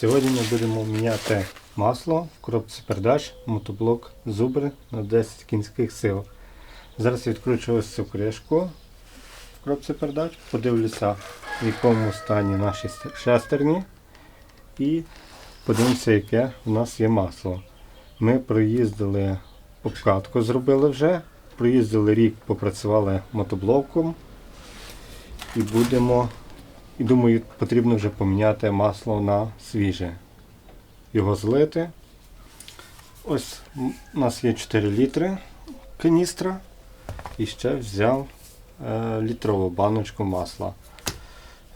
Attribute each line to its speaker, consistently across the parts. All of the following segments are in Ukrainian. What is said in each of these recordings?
Speaker 1: Сьогодні ми будемо міняти масло в коробці передач мотоблок Зубр на 10 кінських сил. Зараз відкручу ось цю кришку в коробці передач, подивлюся, в якому стані наші шестерні і подивимося, яке у нас є масло. Ми проїздили обкатку, зробили вже, проїздили рік, попрацювали мотоблоком і будемо і думаю, потрібно вже поміняти масло на свіже. Його злити. Ось у нас є 4 літри каністра. І ще взяв е, літрову баночку масла.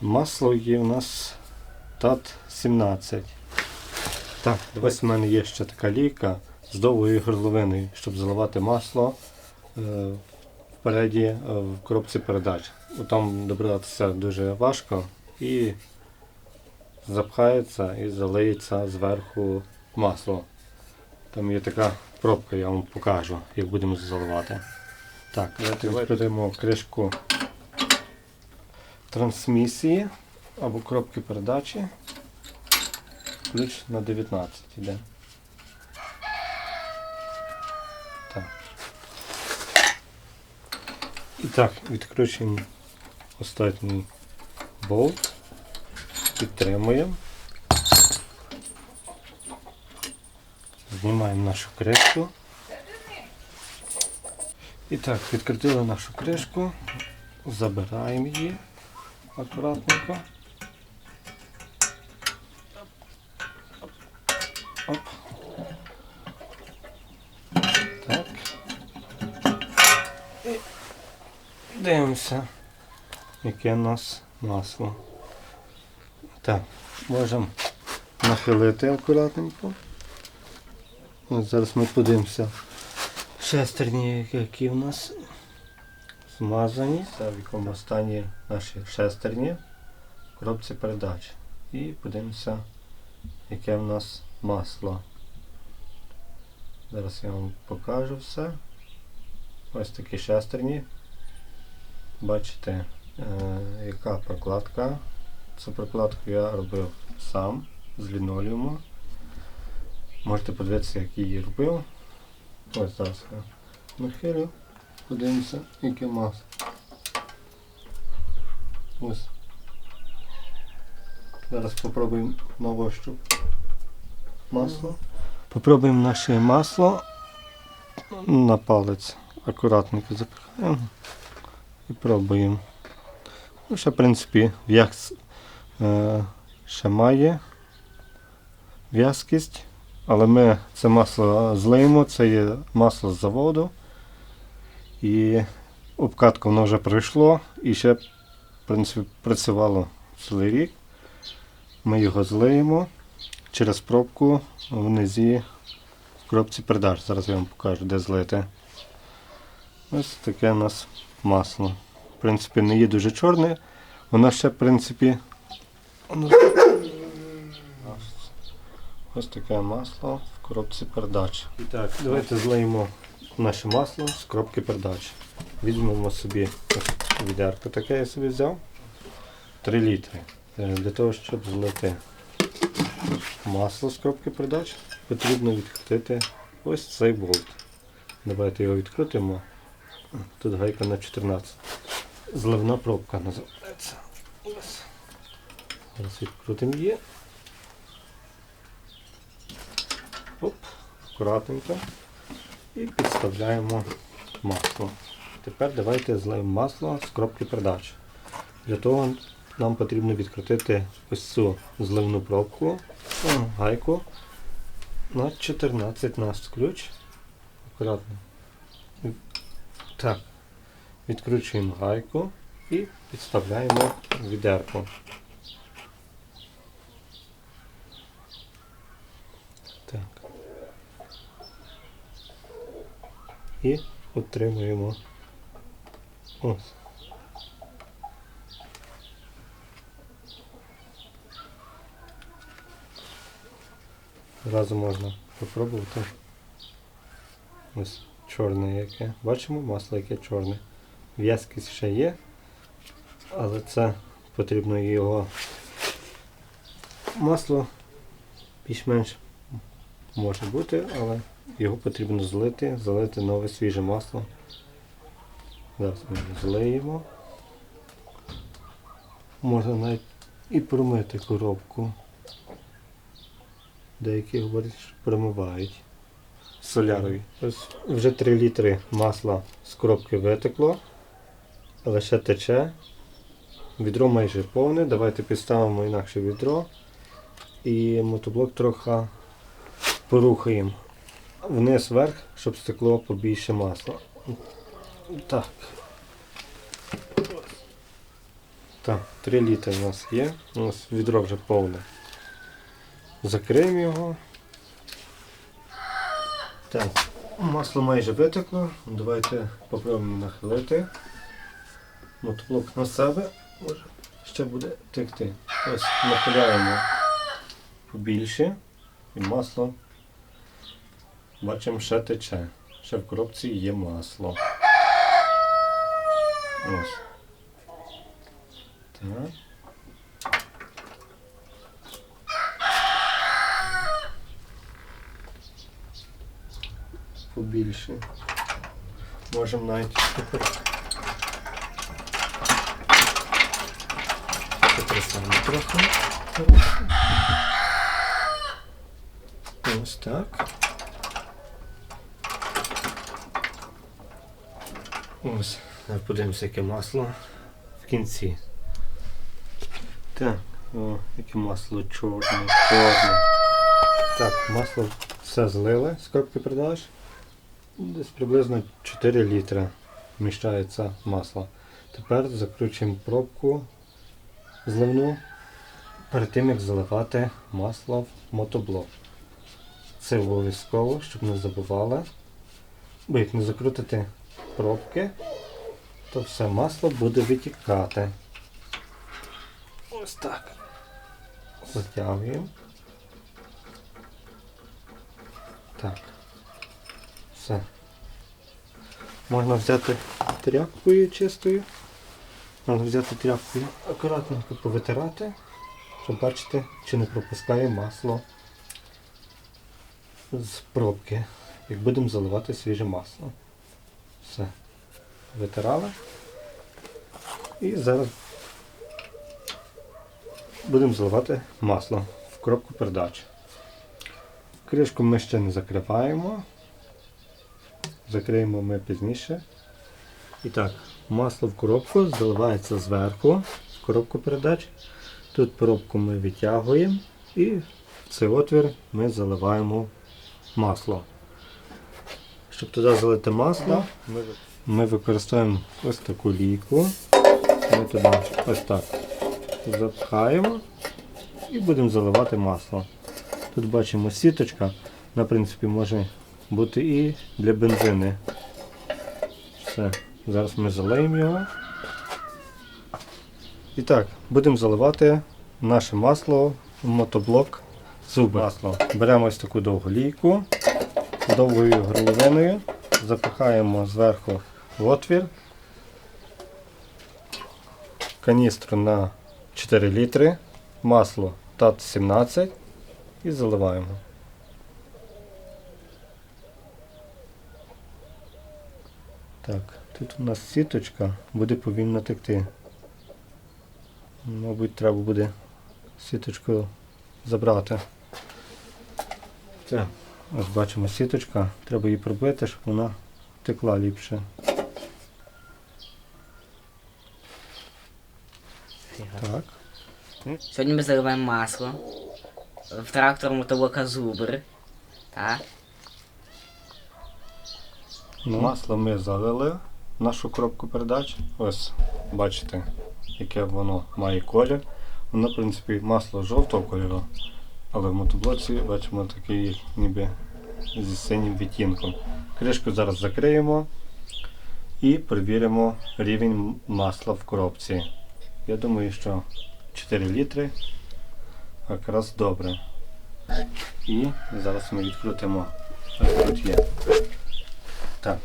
Speaker 1: Масло є у нас ТАТ 17. Так, ось в мене є ще така лійка з довгою горловиною, щоб заливати масло е, впереді е, в коробці передач. Там добратися дуже важко і запхається і залиється зверху масло. Там є така пробка, я вам покажу, як будемо заливати. Так, давайте відкриємо кришку трансмісії або коробки передачі. Ключ на 19 йде. Так. І так, відкручуємо останній болт. Підтримуємо. Знімаємо нашу кришку. І так, відкрутили нашу кришку, забираємо її акуратненько. Оп. Так. І дивимося, яке у нас масло. Так, можемо нахилити акуратненько. Ось зараз ми подивимося. Шестерні, які в нас змазані. Це в якому стані наші шестерні в коробці передач. І подивимося, яке в нас масло. Зараз я вам покажу все. Ось такі шестерні. Бачите, яка прокладка. Цю прокладку я робив сам з лінолеуму. Можете подивитися, як її робив. Ось зараз я нахилю. Подивимося, яке масло. Ось. Зараз спробуємо на ощуп масло. Попробуємо наше масло на палець. Акуратненько запихаємо і пробуємо. Ну, ще, в принципі, в'яз е, ще має в'язкість, але ми це масло злиємо, це є масло з заводу. І обкатку воно вже пройшло і ще, в принципі, працювало цілий рік. Ми його злиємо через пробку внизі в коробці передач. Зараз я вам покажу, де злити. Ось таке у нас масло. В принципі, не є дуже чорне. Воно ще, в принципі, ось- таке масло в коробці передач. І так, давайте злиємо наше масло з коробки передач. Візьмемо собі відерко таке я собі взяв. 3 літри. Е, Для того, щоб злити масло з коробки передач, потрібно відкрутити ось цей болт. Давайте його відкрутимо. Тут гайка на 14. Зливна пробка називається. Зараз відкрутимо її. Оп, акуратненько. І підставляємо масло. Тепер давайте злиємо масло з коробки передач. Для того нам потрібно відкрутити ось цю зливну пробку, гайку на 14 нас ключ. Акуратно. Так. Відкручуємо гайку і підставляємо відерку. Так. І отримуємо ось. Разом можна попробувати. Ось чорне яке. Бачимо масло яке чорне. В'язкість ще є, але це потрібно його масло більш-менш може бути, але його потрібно злити, залити нове свіже масло. Зараз ми злиємо. Можна навіть і промити коробку. Деякі говорять, що промивають солярою. Ось вже 3 літри масла з коробки витекло, ще тече. Відро майже повне. Давайте підставимо інакше відро і мотоблок трохи порухаємо вниз вверх, щоб стекло побільше масла. Так. Так, 3 літри у нас є. У нас відро вже повне. Закриємо його. Так, масло майже витекло. Давайте попробуємо нахилити. Мотоблок на себе. Ще буде текти. Ось нахиляємо побільше і масло. Бачимо, ще тече. Ще в коробці є масло. Ось. Так. Побільше. Можемо навіть потрясаємо трохи. Ось так. Ось, подивимося, яке масло в кінці. Так, о, яке масло чорне, чорне. Так, масло все злили коробки продаж. Десь приблизно 4 літри вміщається масло. Тепер закручуємо пробку зливну перед тим як заливати масло в мотоблок. Це обов'язково, щоб не забували. Бо як не закрутити пробки, то все масло буде витікати. Ось так. Затягуємо. Так. Все. Можна взяти тряпкою чистою. Можна взяти тряпкою, акуратненько повитирати, щоб бачити, чи не пропускає масло з пробки, як будемо заливати свіже масло. Все. Витирали. І зараз будемо заливати масло в коробку передач. Кришку ми ще не закриваємо. Закриємо ми пізніше. І так, масло в коробку заливається зверху в коробку передач. Тут пробку ми витягуємо і в цей отвір ми заливаємо масло. Щоб туди залити масло, ми використовуємо ось таку лійку. Ми туди ось так запхаємо і будемо заливати масло. Тут бачимо сіточка, на принципі може бути і для бензини. Все, зараз ми залиємо його. І так, будемо заливати наше масло в мотоблок зуби. Масло. Беремо ось таку довгу лійку довгою горловиною, запихаємо зверху в отвір, каністру на 4 літри, масло ТАТ 17 і заливаємо. Так, тут у нас сіточка буде повільно текти. Мабуть, треба буде сіточку забрати. Так, ось бачимо сіточка, треба її пробити, щоб вона текла ліпше. Так.
Speaker 2: Сьогодні ми заливаємо масло в трактор мотоблока Зубр. Так.
Speaker 1: Ну, масло ми залили нашу коробку передач. Ось, бачите, яке воно має колір. Воно, в принципі, масло жовтого кольору, але в мотоблоці бачимо такий ніби зі синім відтінком. Кришку зараз закриємо і перевіримо рівень масла в коробці. Я думаю, що 4 літри якраз добре. І зараз ми відкрутимо. Ось тут є. Так.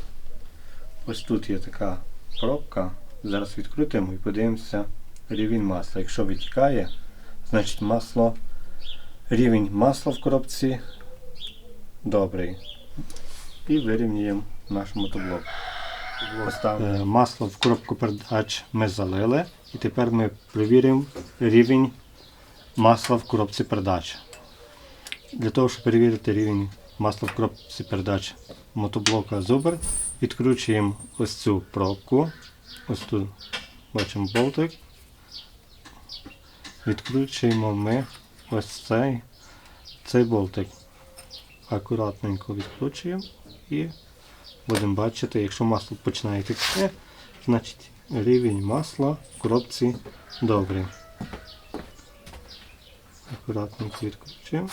Speaker 1: Ось тут є така пробка. Зараз відкрутимо і подивимося рівень масла. Якщо витікає, значить масло рівень масла в коробці добрий. І вирівнюємо наш мотоблок. Е, Масло в коробку передач ми залили. І тепер ми перевіримо рівень масла в коробці передач. Для того, щоб перевірити рівень масла в коробці передач мотоблока Zubr, відкручуємо ось цю пробку. Ось тут бачимо болтик. Відкручуємо ми ось цей, цей болтик. Акуратненько відкручуємо і будемо бачити, якщо масло починає текти, значить рівень масла в коробці добрий. Акуратненько відкручуємо.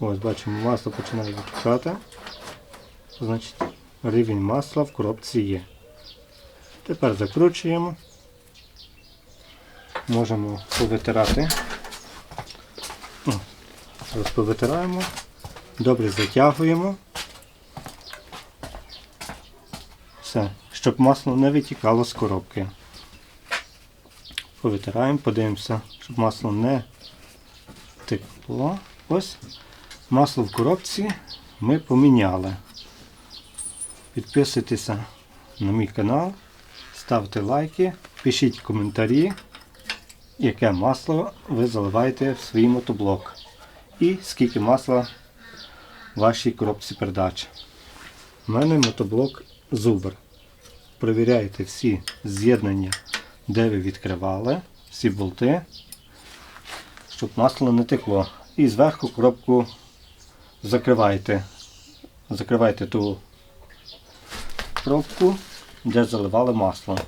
Speaker 1: Ось бачимо, масло починає витікати. Значить, рівень масла в коробці є. Тепер закручуємо. Можемо повитирати. Зараз повитираємо. Добре затягуємо. Все, щоб масло не витікало з коробки. Повитираємо, подивимося, щоб масло не текло. Ось масло в коробці ми поміняли. Підписуйтеся на мій канал, ставте лайки, пишіть коментарі, яке масло ви заливаєте в свій мотоблок. І скільки масла в вашій коробці передач. У мене мотоблок Zubr. Провіряйте всі з'єднання, де ви відкривали, всі болти, щоб масло не текло. І зверху коробку закривайте. Закривайте ту пробку, де заливали масло.